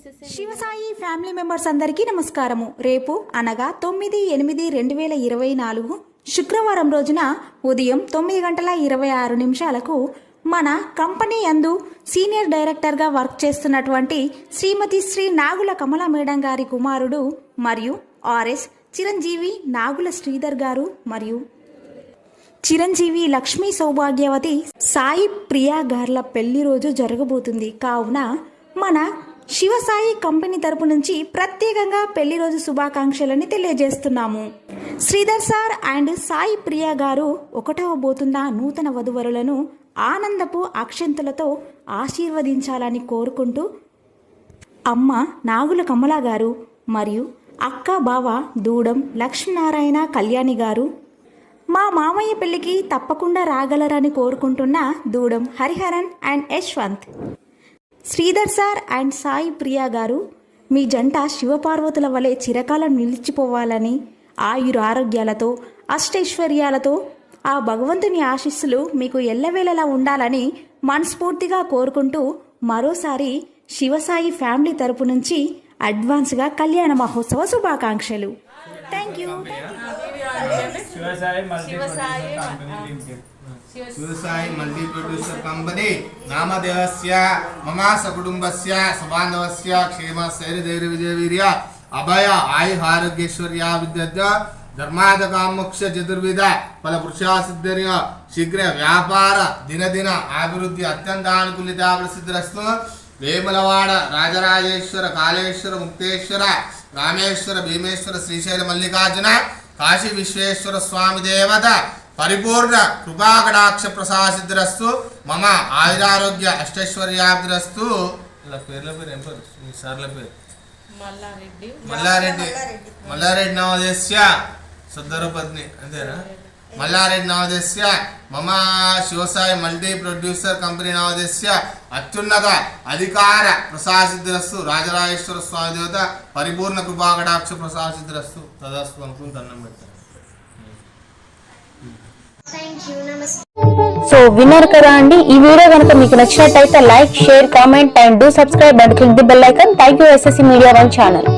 Family members అందరికీ నమస్కారము. రేపు అనగా తొమ్మిది ఎనిమిది రెండు వేల ఇరవై నాలుగు శుక్రవారం రోజున ఉదయం తొమ్మిది గంటల ఇరవై ఆరు నిమిషాలకు మన కంపెనీ యందు సీనియర్ డైరెక్టర్గా వర్క్ చేస్తున్నటువంటి శ్రీమతి శ్రీ నాగుల కమల మేడం గారి కుమారుడు మరియు ఆర్ఎస్ చిరంజీవి నాగుల శ్రీధర్ గారు మరియు చిరంజీవి లక్ష్మీ సౌభాగ్యవతి సాయి ప్రియా గార్ల పెళ్ళి రోజు జరగబోతుంది. కావున మన శివసాయి కంపెనీ తరపు నుంచి ప్రత్యేకంగా పెళ్ళి రోజు శుభాకాంక్షలని తెలియజేస్తున్నాము. శ్రీధర్ సార్ అండ్ సాయి ప్రియా గారు ఒకటవ బోతున్న నూతన వధువరులను ఆనందపు అక్షంతులతో ఆశీర్వదించాలని కోరుకుంటూ అమ్మ నాగుల కమలా గారు మరియు అక్క బావ దూడం లక్ష్మీనారాయణ కళ్యాణి గారు మా మామయ్య పెళ్ళికి తప్పకుండా రాగలరని కోరుకుంటున్న దూడం Hariharan and Yashwant. Sridhar sir and Sai Priya గారు మీ జంట శివపార్వతుల వలె చిరకాలం నిలిచిపోవాలని ఆయుర ఆరోగ్యాలతో అష్టైశ్వర్యాలతో ఆ భగవంతుని ఆశీస్సులు మీకు ఎల్లవేళలా ఉండాలని మనస్ఫూర్తిగా కోరుకుంటూ మరోసారి శివసాయి ఫ్యామిలీ తరపు నుంచి అడ్వాన్స్గా కళ్యాణ మహోత్సవ శుభాకాంక్షలు. Thank you Sivasai multi producer company నామదేవస్య మమాస కుటుంబస్య సబాంధవస్య క్షేమ శైరధైర్య విజయ వీర్య అభయ ఆయు ఆరోగ్యేశ్వర్య విద్యద్య ధర్మాద కామోక్ష చతుర్విధ ఫల పురుషాసిద్ధర్య శీఘ్ర వ్యాపార దినదిన అభివృద్ధి అత్యంత అనుకూలిత ప్రసిద్ధిరస్తు వేములవాడ రాజరాజేశ్వర కాళేశ్వర ముక్తేశ్వర రామేశ్వర భీమేశ్వర శ్రీశైల మల్లికార్జున కాశీ విశ్వేశ్వర స్వామి దేవత పరిపూర్ణ కృపాకటాక్ష ప్రసాసిద్రస్తు మమ ఆయురారోగ్య అష్టైశ్వర్యాభిరస్తు ఇలా పేర్ల పేరు ఏం పేరు? మీ సార్ల పేరు? మల్లారెడ్డి. మల్లారెడ్డి. మల్లారెడ్డి. నవదేశ్య సుద్దరు పత్ని అంతేనా? మల్లారెడ్డి నవదేశ్య మమ శివసాయి మల్టీ ప్రొడ్యూసర్ కంపెనీ నవదేశ్య అత్యున్నత అధికార ప్రసాసిద్రస్తు రాజరాజేశ్వర స్వామి దేవత పరిపూర్ణ కృపాకటాక్ష ప్రసాసిద్రస్తు తదస్తు అనుకుని దండం పెట్టాను సో విన్నారు కదా అండి. ఈ వీడియో కనుక మీకు నచ్చినట్టయితే like share comment and do subscribe and click the bell icon. Thank you SSC media one channel.